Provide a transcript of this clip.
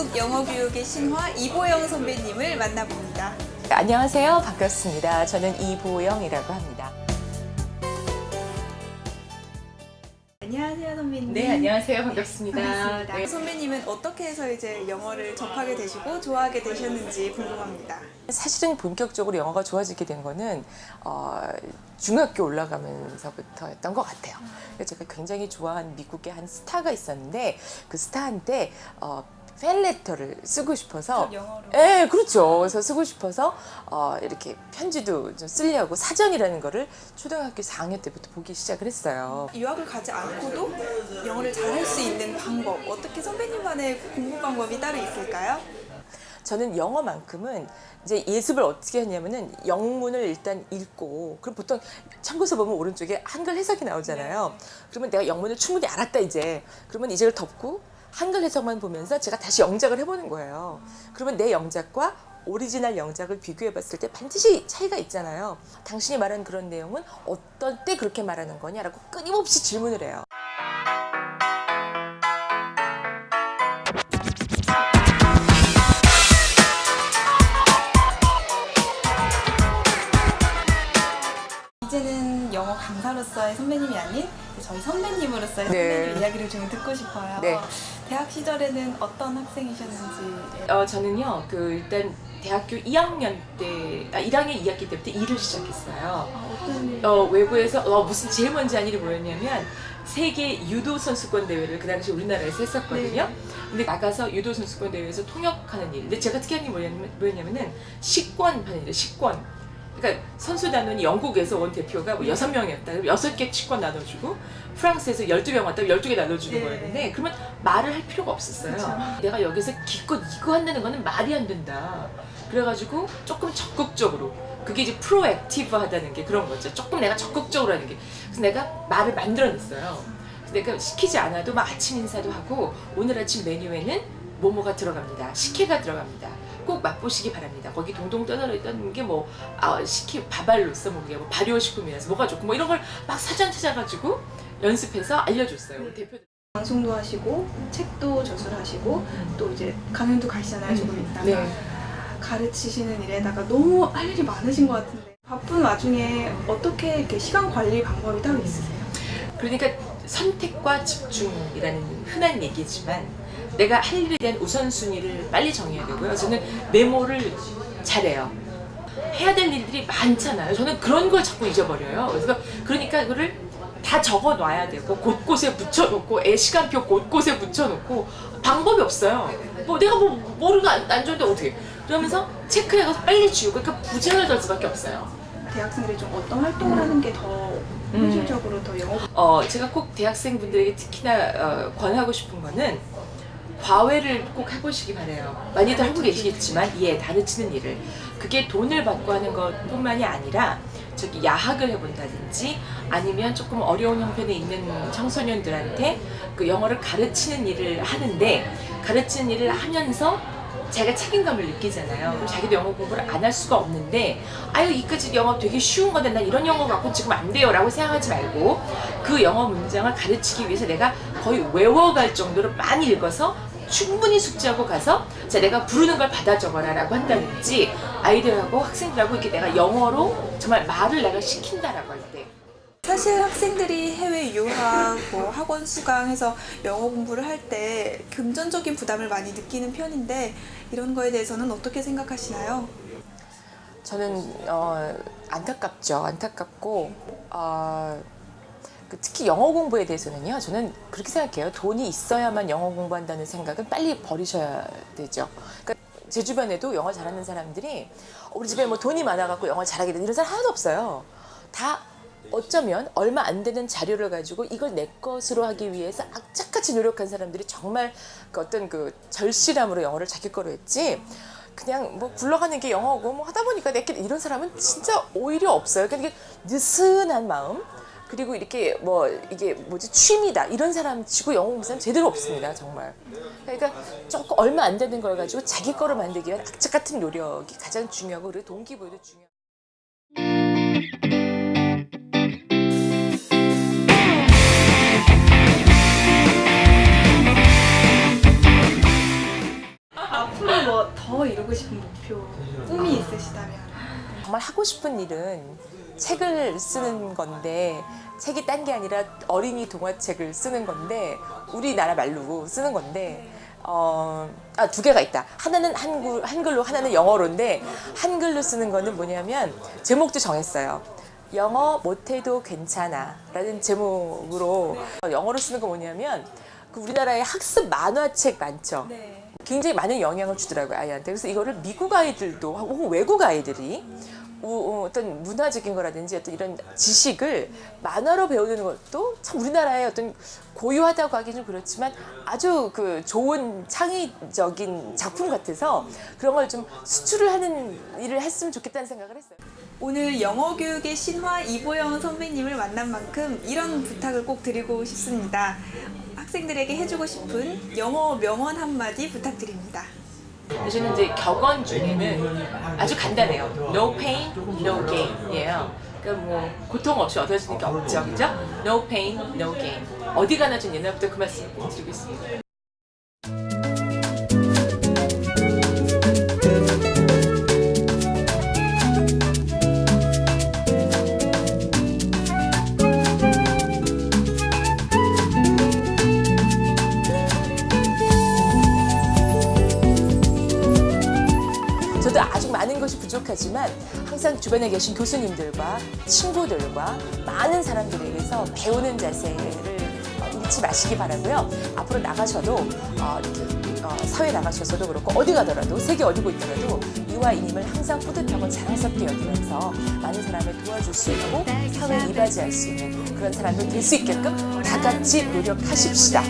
한국 영어 교육의 신화 이보영 선배님을 만나봅니다. 안녕하세요. 반갑습니다. 저는 이보영이라고 합니다. 안녕하세요 선배님. 네, 안녕하세요. 반갑습니다. 반갑습니다. 네. 선배님은 어떻게 해서 이제 영어를 접하게 되시고 좋아하게 되셨는지 궁금합니다. 사실은 본격적으로 영어가 좋아지게 된 거는 어, 중학교 올라가면서부터였던 것 같아요. 그래서 제가 굉장히 좋아하는 미국의 한 스타가 있었는데 그 스타한테 어, 팬레터를 쓰고 싶어서 좀 영어로. 예, 그렇죠. 그래서 쓰고 싶어서 어, 이렇게 편지도 좀 쓰려고 사전이라는 거를 초등학교 4학년 때부터 보기 시작을 했어요. 유학을 가지 않고도 영어를 잘할 수 있는 방법 어떻게 선배님만의 공부 방법이 따로 있을까요? 저는 영어만큼은 이제 예습을 어떻게 했냐면은 영문을 일단 읽고 그럼 보통 참고서 보면 오른쪽에 한글 해석이 나오잖아요. 그러면 내가 영문을 충분히 알았다 이제. 그러면 이제를 덮고 한글 해석만 보면서 제가 다시 영작을 해보는 거예요. 그러면 내 영작과 오리지널 영작을 비교해 봤을 때 반드시 차이가 있잖아요. 당신이 말한 그런 내용은 어떤 때 그렇게 말하는 거냐라고 끊임없이 질문을 해요. 영어 강사로서의 선배님이 아닌 저희 선배님으로서의 네. 선배님 이야기를 좀 듣고 싶어요. 네. 대학 시절에는 어떤 학생이셨는지. 어, 저는요, 그 일단 대학교 2학년 때, 아, 1학년 2학기 때부터 일을 시작했어요. 아, 어떤 일? 어, 외부에서 어, 무슨 제일 먼저 한 일이 뭐였냐면 세계 유도 선수권 대회를 그 당시 우리나라에서 했었거든요. 네. 근데 나가서 유도 선수권 대회에서 통역하는 일. 근데 제가 특이한 게 뭐냐면, 뭐였냐면은 식권 일이에요. 식권. 그러니까 선수 단원이 영국에서 온 대표가 뭐 여섯 명이었다. 그럼 여섯 개 식권 나눠주고 프랑스에서 12명 왔다. 12개 나눠주는 네. 거였는데 그러면 말을 할 필요가 없었어요. 그쵸. 내가 여기서 기껏 이거 한다는 거는 말이 안 된다. 그래가지고 조금 적극적으로 그게 이제 프로액티브 하다는 게 그런 거죠. 조금 내가 적극적으로 하는 게. 그래서 내가 말을 만들어냈어요. 내가 시키지 않아도 막 아침 인사도 하고 오늘 아침 메뉴에는 뭐뭐가 들어갑니다. 식혜가 들어갑니다. 꼭 맛보시기 바랍니다. 거기 동동 떠들어 있던 게 뭐 아, 식혜 바발로서 뭐, 그게 뭐 발효식품이라서 뭐가 좋고 뭐 이런 걸 막 사전 찾아가지고 연습해서 알려줬어요. 대표들. 방송도 하시고 책도 저술하시고 또 이제 강연도 가시잖아요 조금 있다가 네. 가르치시는 일에다가 너무 할 일이 많으신 것 같은데 바쁜 와중에 어떻게 이렇게 시간 관리 방법이 따로 있으세요? 그러니까 선택과 집중이라는 흔한 얘기지만 내가 할 일에 대한 우선순위를 빨리 정해야 되고요. 저는 메모를 잘해요. 해야 될 일들이 많잖아요. 저는 그런 걸 자꾸 잊어버려요. 그래서 그러니까 그거를 다 적어 놔야 되고 곳곳에 붙여 놓고 애 시간표 곳곳에 붙여 놓고 방법이 없어요. 뭐 내가 뭐 모르고 안, 안 좋은데 어떻게? 그러면서 체크해가서 빨리 지우고 그러니까 부진을 덜 수밖에 없어요. 대학생들이 좀 어떤 활동을 하는 게더 음. 현실적으로 더 영어 어, 제가 꼭 대학생분들에게 특히나 어, 권하고 싶은 거는 과외를 꼭 해보시기 바래요. 많이들 하고 계시겠지만, 예, 가르치는 일을. 그게 돈을 받고 하는 것 뿐만이 아니라, 저기 야학을 해본다든지, 아니면 조금 어려운 형편에 있는 청소년들한테 그 영어를 가르치는 일을 하는데, 가르치는 일을 하면서 자기가 책임감을 느끼잖아요. 그럼 자기도 영어 공부를 안 할 수가 없는데, 아유, 이까지 영어 되게 쉬운 건데, 난 이런 영어 갖고 지금 안 돼요. 라고 생각하지 말고, 그 영어 문장을 가르치기 위해서 내가 거의 외워갈 정도로 많이 읽어서 충분히 숙지하고 가서 자 내가 부르는 걸 받아 적어라 라고 한다든지. 아이들하고 학생들하고 이렇게 내가 영어로 정말 말을 내가 시킨다라고 할 때. 사실 학생들이 해외 유학, 뭐 학원 수강해서 영어 공부를 할 때 금전적인 부담을 많이 느끼는 편인데 이런 거에 대해서는 어떻게 생각하시나요? 저는 어, 안타깝죠. 안타깝고 어, 그 특히 영어 공부에 대해서는요 저는 그렇게 생각해요. 돈이 있어야만 영어 공부한다는 생각은 빨리 버리셔야 되죠. 그러니까 제 주변에도 영어 잘하는 사람들이 어, 우리 집에 뭐 돈이 많아갖고 영어 잘하게 된 이런 사람 하나도 없어요. 다 어쩌면 얼마 안 되는 자료를 가지고 이걸 내 것으로 하기 위해서 악착같이 노력한 사람들이 정말 그 어떤 그 절실함으로 영어를 자기 거로 했지 그냥 뭐 굴러가는 게 영어고 뭐 하다 보니까 내게 이런 사람은 진짜 오히려 없어요. 그러니까 느슨한 마음 그리고 이렇게 뭐 이게 뭐지 취미다 이런 사람 치고 영어 공부 사람 제대로 없습니다 정말. 그러니까 조금 얼마 안 되는 걸 가지고 자기 거로 만들기 위한 악착 같은 노력이 가장 중요하고 그리고 동기부여도 중요. 정말 하고 싶은 일은 책을 쓰는 건데 책이 딴 게 아니라 어린이 동화책을 쓰는 건데 우리나라 말로 쓰는 건데 어, 아, 두 개가 있다. 하나는 한글, 한글로, 하나는 영어로인데, 한글로 쓰는 거는 뭐냐면, 제목도 정했어요. 영어 못해도 괜찮아. 라는 제목으로, 영어로 쓰는 거 뭐냐면, 그 우리나라에 학습 만화책 많죠. 네. 굉장히 많은 영향을 주더라고요 아이한테 그래서 이거를 미국 아이들도 혹은 외국 아이들이 우- 어떤 문화적인 거라든지 어떤 이런 지식을 만화로 배우는 것도 참 우리나라의 어떤 고유하다고 하기 좀 그렇지만 아주 그 좋은 창의적인 작품 같아서 그런 걸 좀 수출을 하는 일을 했으면 좋겠다는 생각을 했어요. 오늘 영어 교육의 신화 이보영 선배님을 만난 만큼 이런 부탁을 꼭 드리고 싶습니다. 학생들에게 해주고 싶은 영어 명언 한마디 부탁드립니다. 저는 이제 격언 중에는 아주 간단해요. No pain, no gain이에요. 그러니까 뭐 고통 없이 얻어지는 게 없죠, 그죠? No pain, no gain. 어디 가나 좀 옛날부터 그 말씀을 꼭 드리고 있습니다. 것이 부족하지만 항상 주변에 계신 교수님들과 친구들과 많은 사람들에게서 배우는 자세를 어, 잊지 마시기 바라고요. 앞으로 나가셔도 어, 이렇게 어, 사회 나가셔서도 그렇고 어디 가더라도 세계 어디고 있더라도 이와 이님을 항상 뿌듯하고 자랑스럽게 여기면서 많은 사람을 도와줄 수 있고 사회 이바지할 수 있는 그런 사람도 될 수 있게끔 다 같이 노력하십시다.